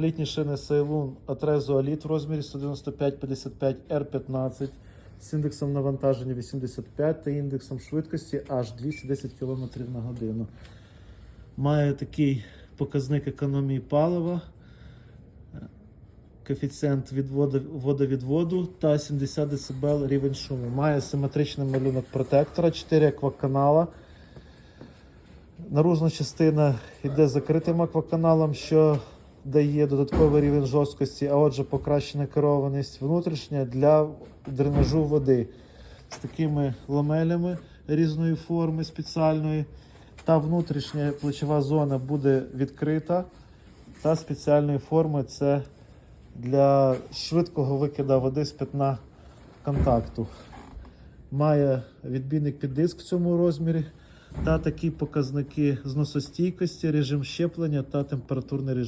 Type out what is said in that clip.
Літні шини Ceylon Atrezzo Elite в розмірі 195-55 R15 з індексом навантаження 85 та індексом швидкості аж 210 км на годину. Має такий показник економії палива, коефіцієнт відводу, водовідводу та 70 дБ рівень шуму. Має симетричний малюнок протектора, 4 акваканала. Наружна частина йде закритим акваканалом, що дає додатковий рівень жорсткості, а отже, покращена керованість внутрішня для дренажу води з такими ламелями різної форми спеціальної. Та внутрішня плечова зона буде відкрита та спеціальної форми це для швидкого викиду води з пятна контакту. Має відбійник під диск в цьому розмірі та такі показники зносостійкості, режим щеплення та температурний режим.